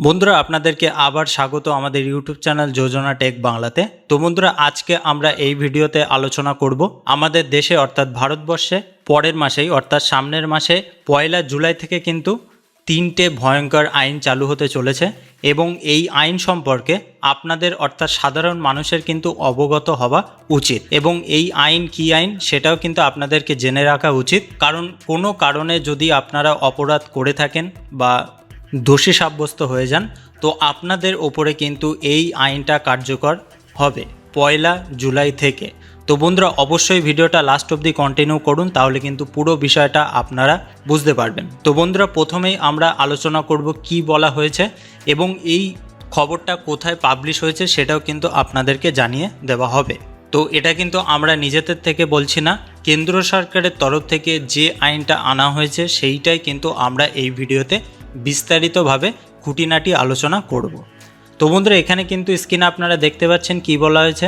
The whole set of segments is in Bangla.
বন্ধুরা, আপনাদেরকে আবার স্বাগত আমাদের ইউটিউব চ্যানেল যোজনা টেক বাংলাতে। তো বন্ধুরা, আজকে আমরা এই ভিডিওতে আলোচনা করব আমাদের দেশে, অর্থাৎ ভারতবর্ষে, পরের মাসেই, অর্থাৎ সামনের মাসে, পয়লা জুলাই থেকে কিন্তু তিনটে ভয়ঙ্কর আইন চালু হতে চলেছে এবং এই আইন সম্পর্কে আপনাদের, অর্থাৎ সাধারণ মানুষের কিন্তু অবগত হওয়া উচিত এবং এই আইন কি আইন সেটাও কিন্তু আপনাদেরকে জেনে রাখা উচিত। কারণ কোনো কারণে যদি আপনারা অপরাধ করে থাকেন বা দোষী সাব্যস্ত হয়ে যান, তো আপনাদের ওপরে কিন্তু এই আইনটা কার্যকর হবে পয়লা জুলাই থেকে। তো বন্ধুরা, অবশ্যই ভিডিওটা লাস্ট অবধি কন্টিনিউ করুন, তাহলে কিন্তু পুরো বিষয়টা আপনারা বুঝতে পারবেন। তো বন্ধুরা, প্রথমেই আমরা আলোচনা করব কি বলা হয়েছে এবং এই খবরটা কোথায় পাবলিশ হয়েছে সেটাও কিন্তু আপনাদেরকে জানিয়ে দেওয়া হবে। তো এটা কিন্তু আমরা নিজেদের থেকে বলছি না, কেন্দ্র সরকারের তরফ থেকে যে আইনটা আনা হয়েছে সেইটাই কিন্তু আমরা এই ভিডিওতে বিস্তারিতভাবে খুঁটিনাটি আলোচনা করব। তো বন্ধুরা, এখানে কিন্তু স্ক্রিনে আপনারা দেখতে পাচ্ছেন কি বলা হয়েছে।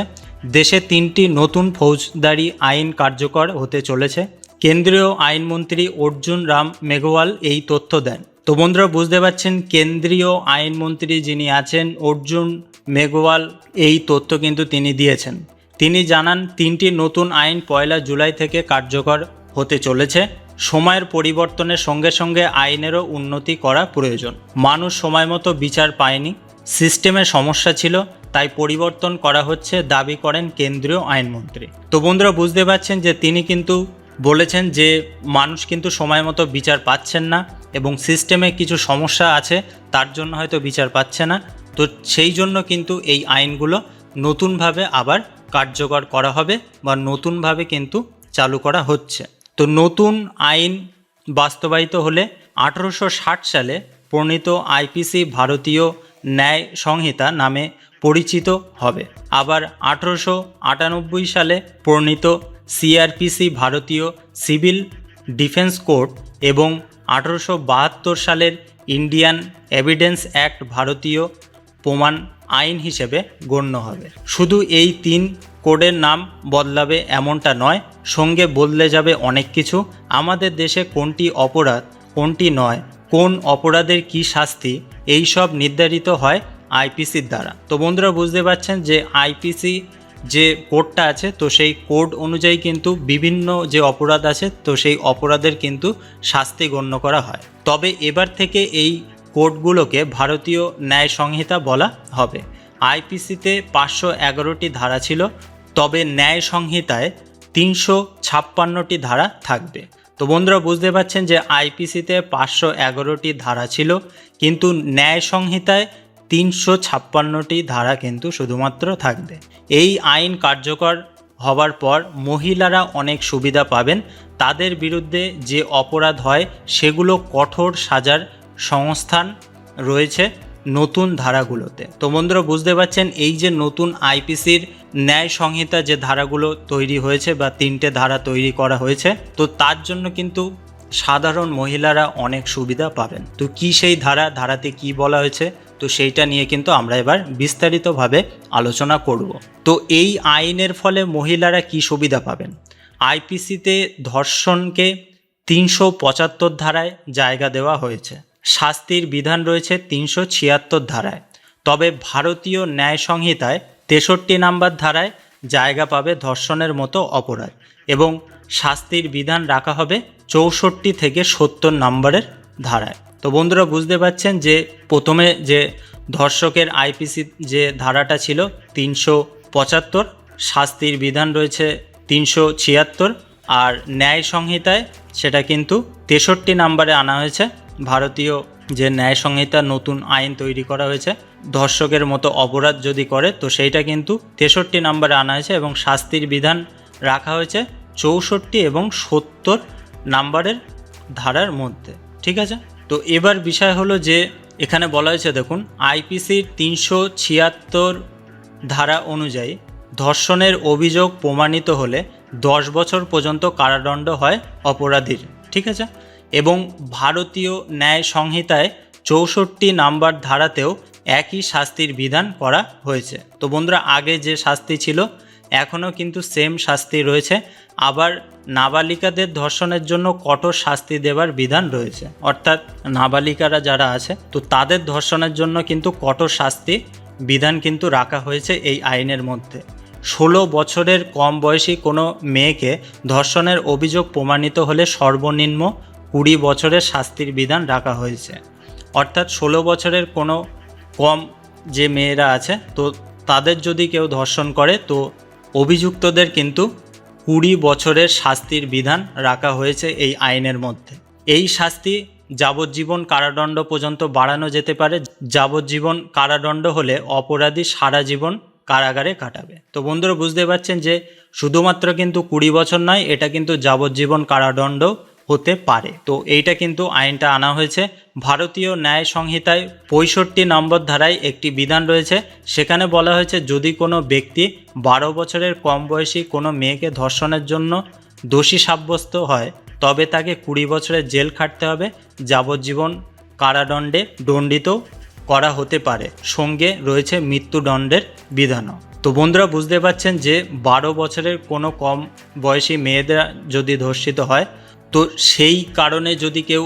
দেশে তিনটি নতুন ফৌজদারি আইন কার্যকর হতে চলেছে। কেন্দ্রীয় আইনমন্ত্রী অর্জুন রাম মেঘওয়াল এই তথ্য দেন। তো বন্ধুরা, বুঝতে পারছেন কেন্দ্রীয় আইনমন্ত্রী যিনি আছেন, অর্জুন মেঘওয়াল এই তথ্য কিন্তু তিনি দিয়েছেন। তিনি জানান, তিনটি নতুন আইন পয়লা জুলাই থেকে কার্যকর হতে চলেছে। সময়ের পরিবর্তনের সঙ্গে সঙ্গে আইনেরও উন্নতি করা প্রয়োজন। মানুষ সময় মতো বিচার পায়নি, সিস্টেমে সমস্যা ছিল, তাই পরিবর্তন করা হচ্ছে দাবি করেন কেন্দ্রীয় আইনমন্ত্রী। তো বন্ধুরা, বুঝতে পারছেন যে তিনি কিন্তু বলেছেন যে মানুষ কিন্তু সময় মতো বিচার পাচ্ছেন না এবং সিস্টেমে কিছু সমস্যা আছে, তার জন্য হয়তো বিচার পাচ্ছে না। তো সেই জন্য কিন্তু এই আইনগুলো নতুনভাবে আবার কার্যকর করা হবে বা নতুনভাবে কিন্তু চালু করা হচ্ছে। তো নতুন আইন বাস্তবায়িত হলে আঠেরোশো ষাট সালে প্রণীত আইপিসি ভারতীয় ন্যায় সংহিতা নামে পরিচিত হবে। আবার আঠেরোশো আটানব্বই সালে প্রণীত সিআরপিসি ভারতীয় সিভিল ডিফেন্স কোড এবং আঠেরোশো বাহাত্তর সালের ইন্ডিয়ান এভিডেন্স অ্যাক্ট ভারতীয় প্রমাণ আইন হিসেবে গণ্য হবে। শুধু এই তিন কোডের নাম বদলাবে এমনটা নয়, সঙ্গে বদলে যাবে অনেক কিছু। আমাদের দেশে কোনটি অপরাধ, কোনটি নয়, কোন অপরাধের কি শাস্তি এই সব নির্ধারিত হয় আইপিসির দ্বারা। তো বন্ধুরা, বুঝতে পারছেন যে আইপিসি যে কোডটা আছে, তো সেই কোড অনুযায়ী কিন্তু বিভিন্ন যে অপরাধ আছে, তো সেই অপরাধের কিন্তু শাস্তি গণ্য করা হয়। তবে এবার থেকে এই কোডগুলোকে ভারতীয় ন্যায় সংহিতা বলা হবে। আইপিসিতে পাঁচশো এগারোটি ধারা ছিল, তবে ন্যায় সংহিতায় তিনশো ছাপ্পান্নটি ধারা থাকবে। তো বন্ধুরা, বুঝতে পারছেন যে আইপিসিতে পাঁচশো এগারোটি ধারা ছিল, কিন্তু ন্যায় সংহিতায় তিনশো ছাপ্পান্নটি ধারা কিন্তু শুধুমাত্র থাকবে। এই আইন কার্যকর হবার পর মহিলারা অনেক সুবিধা পাবেন। তাদের বিরুদ্ধে যে অপরাধ হয়, সেগুলো কঠোর সাজার সংস্থান রয়েছে নতুন ধারাগুলোতে। তো বন্ধুরা, বুঝতে পারছেন, এই যে নতুন আইপিসির ন্যায় সংহিতা যে ধারাগুলো তৈরি হয়েছে বা তিনটে ধারা তৈরি করা হয়েছে, তো তার জন্য কিন্তু সাধারণ মহিলারা অনেক সুবিধা পাবেন। তো কি সেই ধারা, ধারাতে কি বলা হয়েছে, তো সেইটা নিয়ে কিন্তু আমরা এবার বিস্তারিতভাবে আলোচনা করব। তো এই আইনের ফলে মহিলারা কি সুবিধা পাবেন? আইপিসিতে ধর্ষণকে তিনশো পঁচাত্তর ধারায় জায়গা দেওয়া হয়েছে। শাস্তির বিধান রয়েছে তিনশো ছিয়াত্তর ধারায়। তবে ভারতীয় ন্যায় সংহিতায় তেষট্টি নাম্বার ধারায় জায়গা পাবে ধর্ষণের মতো অপরাধ এবং শাস্তির বিধান রাখা হবে চৌষট্টি থেকে সত্তর নম্বরের ধারায়। তো বন্ধুরা, বুঝতে পারছেন যে প্রথমে যে ধর্ষকের আইপিসি যে ধারাটা ছিল তিনশো পঁচাত্তর, শাস্তির বিধান রয়েছে তিনশো ছিয়াত্তর, আর ন্যায় সংহিতায় সেটা কিন্তু তেষট্টি নাম্বারে আনা হয়েছে ভারতীয় যে ন্যায় সংহিতা নতুন আইন তৈরি করা হয়েছে, ধর্ষকের মতো অপরাধ যদি করে, তো সেইটা কিন্তু তেষট্টি নাম্বারে আনা হয়েছে এবং শাস্তির বিধান রাখা হয়েছে চৌষট্টি এবং সত্তর নাম্বারের ধারার মধ্যে। ঠিক আছে? তো এবার বিষয় হলো যে, এখানে বলা হয়েছে, দেখুন, আইপিসির তিনশো ছিয়াত্তর ধারা অনুযায়ী ধর্ষণের অভিযোগ প্রমাণিত হলে দশ বছর পর্যন্ত কারাদণ্ড হয় অপরাধীর। ঠিক আছে? এবং ভারতীয় ন্যায় সংহিতায় চৌষট্টি নাম্বার ধারাতেও একই শাস্তির বিধান করা হয়েছে। তো বন্ধুরা, আগে যে শাস্তি ছিল, এখনও কিন্তু সেম শাস্তি রয়েছে। আবার নাবালিকাদের ধর্ষণের জন্য কঠোর শাস্তি দেওয়ার বিধান রয়েছে। অর্থাৎ নাবালিকারা যারা আছে, তো তাদের ধর্ষণের জন্য কিন্তু কঠোর শাস্তি বিধান কিন্তু রাখা হয়েছে এই আইনের মধ্যে। ষোলো বছরের কম বয়সী কোনো মেয়েকে ধর্ষণের অভিযোগ প্রমাণিত হলে সর্বনিম্ন কুড়ি বছরের শাস্তির বিধান রাখা হয়েছে। অর্থাৎ ষোলো বছরের কোনো কম যে মেয়েরা আছে, তো তাদের যদি কেউ ধর্ষণ করে, তো অভিযুক্তদের কিন্তু কুড়ি বছরের শাস্তির বিধান রাখা হয়েছে এই আইনের মধ্যে। এই শাস্তি যাবজ্জীবন কারাদণ্ড পর্যন্ত বাড়ানো যেতে পারে। যাবজ্জীবন কারাদণ্ড হলে অপরাধী সারা জীবন কারাগারে কাটাবে। তো বন্ধুরা, বুঝতে পারছেন যে শুধুমাত্র কিন্তু কুড়ি বছর নয়, এটা কিন্তু যাবজ্জীবন কারাদণ্ড হতে পারে। তো এইটা কিন্তু আইনটা আনা হয়েছে। ভারতীয় ন্যায় সংহিতায় পঁয়ষট্টি নম্বর ধারায় একটি বিধান রয়েছে। সেখানে বলা হয়েছে, যদি কোনো ব্যক্তি বারো বছরের কম বয়সী কোনো মেয়েকে ধর্ষণের জন্য দোষী সাব্যস্ত হয়, তবে তাকে কুড়ি বছরের জেল খাটতে হবে। যাবজ্জীবন কারাদণ্ডে দণ্ডিত করা হতে পারে। সঙ্গে রয়েছে মৃত্যুদণ্ডের বিধানও। তো বন্ধুরা, বুঝতে পারছেন যে বারো বছরের কোনো কম বয়সী মেয়েদের যদি ধর্ষিত হয় তো সেই কারণে যদি কেউ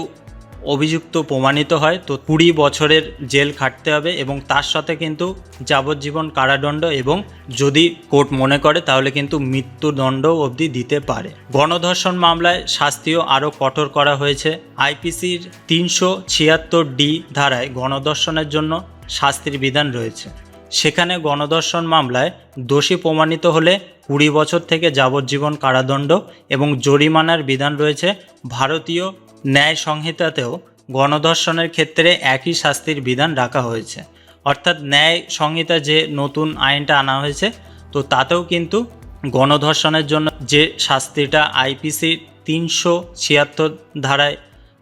অভিযুক্ত প্রমাণিত হয়, তো কুড়ি বছরের জেল খাটতে হবে এবং তার সাথে কিন্তু যাবজ্জীবন কারাদণ্ড এবং যদি কোর্ট মনে করে, তাহলে কিন্তু মৃত্যুদণ্ড অবধি দিতে পারে। গণধর্ষণ মামলায় শাস্তিও আরও কঠোর করা হয়েছে। আইপিসির তিনশো ছিয়াত্তর ডি ধারায় গণধর্ষণের জন্য শাস্তির বিধান রয়েছে। সেখানে গণধর্ষণ মামলায় দোষী প্রমাণিত হলে কুড়ি বছর থেকে যাবজ্জীবন কারাদণ্ড এবং জরিমানার বিধান রয়েছে ভারতীয় ন্যায় সংহিতাতেও গণধর্ষণের ক্ষেত্রে একই শাস্তির বিধান রাখা হয়েছে। অর্থাৎ ন্যায় সংহিতা যে নতুন আইনটা আনা হয়েছে, তো তাতেও কিন্তু গণধর্ষণের জন্য যে শাস্তিটা আইপিসি তিনশো ছিয়াত্তর ধারায়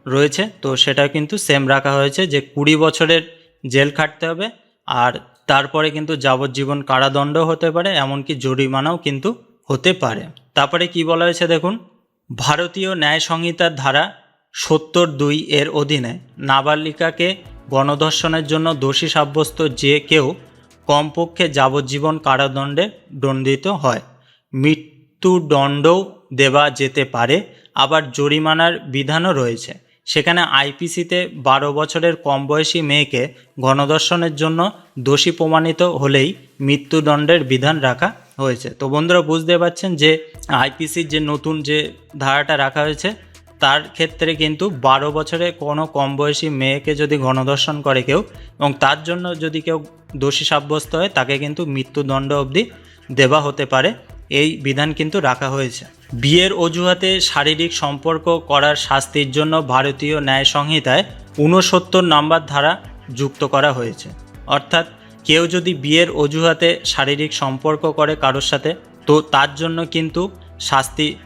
রয়েছে, তো সেটা কিন্তু সেম রাখা হয়েছে যে কুড়ি বছরের জেল খাটতে হবে আর তারপরে কিন্তু যাবজ্জীবন কারাদণ্ড হতে পারে, এমনকি জরিমানাও কিন্তু হতে পারে। তারপরে কি বলা হয়েছে দেখুন? ভারতীয় ন্যায় সংহিতার ধারা সত্তর দুই এর অধীনে নাবালিকাকে গণধর্ষণের জন্য দোষী সাব্যস্ত যে কেউ কমপক্ষে যাবজ্জীবন কারাদণ্ডে দণ্ডিত হয়। মৃত্যুদণ্ডও দেওয়া যেতে পারে, আবার জরিমানার বিধানও রয়েছে। সেখানে আইপিসিতে বারো বছরের কম বয়সী মেয়েকে গণধর্ষণের জন্য দোষী প্রমাণিত হলেই মৃত্যুদণ্ডের বিধান রাখা হয়েছে। তো বন্ধুরা, বুঝতে পারছেন যে আইপিসির যে নতুন যে ধারাটা রাখা হয়েছে, তার ক্ষেত্রে কিন্তু বারো বছরে কোনো কম বয়সী মেয়েকে যদি গণধর্ষণ করে কেউ এবং তার জন্য যদি কেউ দোষী সাব্যস্ত হয়, তাকে কিন্তু মৃত্যুদণ্ড অবধি দেওয়া হতে পারে। এই বিধান কিন্তু রাখা হয়েছে। বিয়ের অজুহাতে শারীরিক সম্পর্ক করার শাস্তির জন্য ভারতীয় ন্যায় সংহিতায় ঊনসত্তর নম্বর ধারা যুক্ত করা হয়েছে। অর্থাৎ কেউ যদি বিয়ের অজুহাতে শারীরিক সম্পর্ক করে কারোর সাথে, তো তার জন্য কিন্তু শাস্তি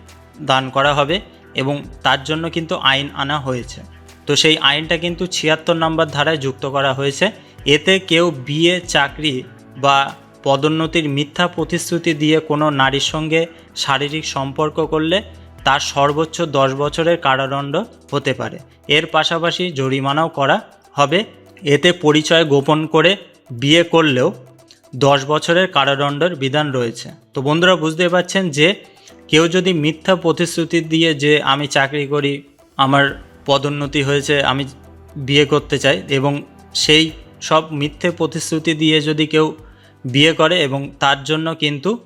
দান করা হবে এবং তার জন্য কিন্তু আইন আনা হয়েছে। তো সেই আইনটা কিন্তু ছিয়াত্তর নম্বর ধারায় যুক্ত করা হয়েছে। এতে কেউ বিয়ে, চাকরি বা পদোন্নতির মিথ্যা প্রতিশ্রুতি দিয়ে কোনো নারীর সঙ্গে শারীরিক সম্পর্ক করলে তার সর্বোচ্চ দশ বছরের কারাদণ্ড হতে পারে। এর পাশাপাশি জরিমানাও করা হবে। এতে পরিচয় গোপন করে বিয়ে করলেও দশ বছরের কারাদণ্ডের বিধান রয়েছে। তো বন্ধুরা, বুঝতে পারছেন যে কেউ যদি মিথ্যা প্রতিশ্রুতি দিয়ে যে আমি চাকরি করি, আমার পদোন্নতি হয়েছে, আমি বিয়ে করতে চাই এবং সেই সব মিথ্যে প্রতিশ্রুতি দিয়ে যদি কেউ বিয়ে করে এবং তার জন্য কিন্তু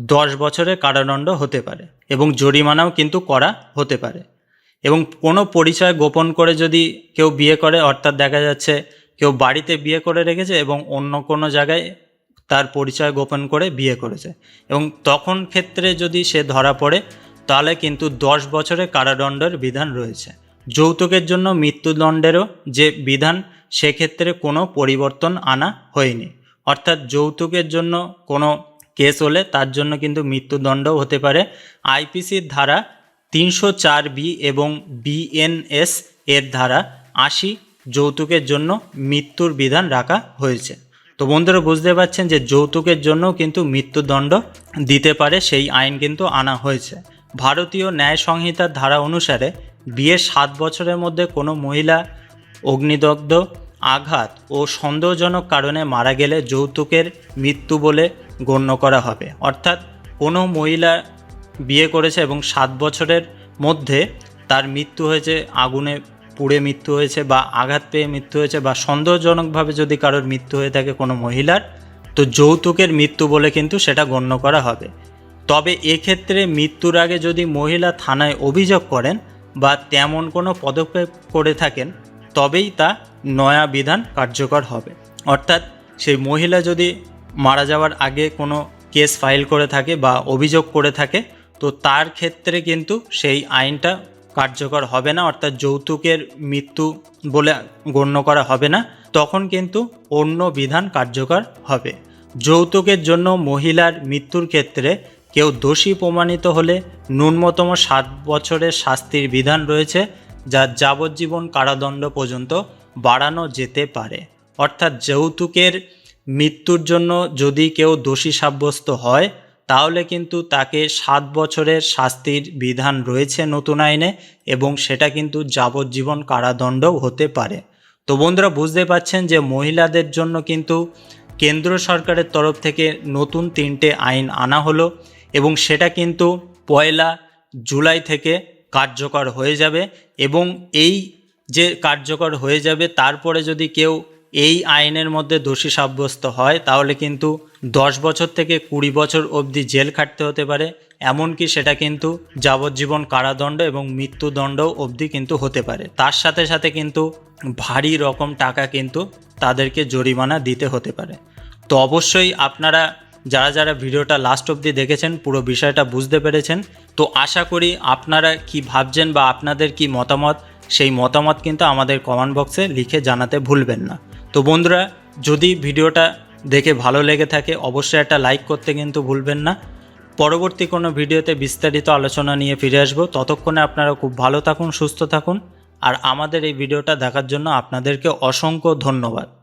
দশ বছরের কারাদণ্ড হতে পারে এবং জরিমানাও কিন্তু করা হতে পারে। এবং কোনো পরিচয় গোপন করে যদি কেউ বিয়ে করে, অর্থাৎ দেখা যাচ্ছে কেউ বাড়িতে বিয়ে করে রেখেছে এবং অন্য কোনো জায়গায় তার পরিচয় গোপন করে বিয়ে করেছে এবং তখন ক্ষেত্রে যদি সে ধরা পড়ে, তাহলে কিন্তু দশ বছরের কারাদণ্ডের বিধান রয়েছে। যৌতুকের জন্য মৃত্যুদণ্ডেরও যে বিধান, সেক্ষেত্রে কোনো পরিবর্তন আনা হয়নি। অর্থাৎ যৌতুকের জন্য কোনো কেস হলে তার জন্য কিন্তু মৃত্যুদণ্ডও হতে পারে। আইপিসির ধারা তিনশো চার বি এবং বিএনএস এর ধারা আশি যৌতুকের জন্য মৃত্যুর বিধান রাখা হয়েছে। তো বন্ধুরা বুঝতে পারছেন যে যৌতুকের জন্য কিন্তু মৃত্যুদণ্ড দিতে পারে, সেই আইন কিন্তু আনা হয়েছে। ভারতীয় ন্যায় সংহিতার ধারা অনুসারে বিয়ের সাত বছরের মধ্যে কোনো মহিলা অগ্নিদগ্ধ আঘাত ও সন্দেহজনক কারণে মারা গেলে যৌতুকের মৃত্যু বলে গণ্য করা হবে। অর্থাৎ কোনো মহিলা বিয়ে করেছে এবং সাত বছরের মধ্যে তার মৃত্যু হয়েছে, আগুনে পুড়ে মৃত্যু হয়েছে বা আঘাত পেয়ে মৃত্যু হয়েছে বা সন্দেহজনকভাবে যদি কারোর মৃত্যু হয়ে থাকে কোনো মহিলার, তো যৌতুকের মৃত্যু বলে কিন্তু সেটা গণ্য করা হবে। তবে এক্ষেত্রে মৃত্যুর আগে যদি মহিলা থানায় অভিযোগ করেন বা তেমন কোনো পদক্ষেপ করে থাকেন তবেই তা নয়া বিধান কার্যকর হবে। অর্থাৎ সেই মহিলা যদি মারা যাওয়ার আগে কোনো কেস ফাইল করে থাকে বা অভিযোগ করে থাকে, তো তার ক্ষেত্রে কিন্তু সেই আইনটা কার্যকর হবে না, অর্থাৎ যৌতুকের মৃত্যু বলে গণ্য করা হবে না, তখন কিন্তু অন্য বিধান কার্যকর হবে। যৌতুকের জন্য মহিলার মৃত্যুর ক্ষেত্রে কেউ দোষী প্রমাণিত হলে ন্যূনতম সাত বছরের শাস্তির বিধান রয়েছে যা যাবজ্জীবন কারাদণ্ড পর্যন্ত বাড়ানো যেতে পারে। অর্থাৎ যৌতুকের মৃত্যুর জন্য যদি কেউ দোষী সাব্যস্ত হয়, তাহলে কিন্তু তাকে সাত বছরের শাস্তির বিধান রয়েছে নতুন আইনে এবং সেটা কিন্তু যাবজ্জীবন কারাদণ্ডও হতে পারে। তো বন্ধুরা, বুঝতে পাচ্ছেন যে মহিলাদের জন্য কিন্তু কেন্দ্র সরকারের তরফ থেকে নতুন তিনটে আইন আনা হলো এবং সেটা কিন্তু পয়লা জুলাই থেকে কার্যকর হয়ে যাবে এবং এই যে কার্যকর হয়ে যাবে, তারপরে যদি কেউ এই আইনের মধ্যে দোষী সাব্যস্ত হয়, তাহলে কিন্তু দশ বছর থেকে কুড়ি বছর অবধি জেল খাটতে হতে পারে। এমনকি সেটা কিন্তু যাবজ্জীবন কারাদণ্ড এবং মৃত্যুদণ্ড অবধি কিন্তু হতে পারে। তার সাথে সাথে কিন্তু ভারী রকম টাকা কিন্তু তাদেরকে জরিমানা দিতে হতে পারে। তো অবশ্যই আপনারা, যারা যারা ভিডিওটা লাস্ট অবধি দেখেছেন, পুরো বিষয়টা বুঝতে পেরেছেন। তো আশা করি আপনারা কি ভাবছেন বা আপনাদের কি মতামত, সেই মতামত কিন্তু আমাদের কমেন্ট বক্সে লিখে জানাতে ভুলবেন না। তো বন্ধুরা, যদি ভিডিওটা দেখে ভালো লেগে থাকে, অবশ্যই একটা লাইক করতে কিন্তু ভুলবেন না। পরবর্তী কোনো ভিডিওতে বিস্তারিত আলোচনা নিয়ে ফিরে আসব। ততক্ষণে আপনারা খুব ভালো থাকুন, সুস্থ থাকুন। আর আমাদের এই ভিডিওটা দেখার জন্য আপনাদেরকে অসংখ্য ধন্যবাদ।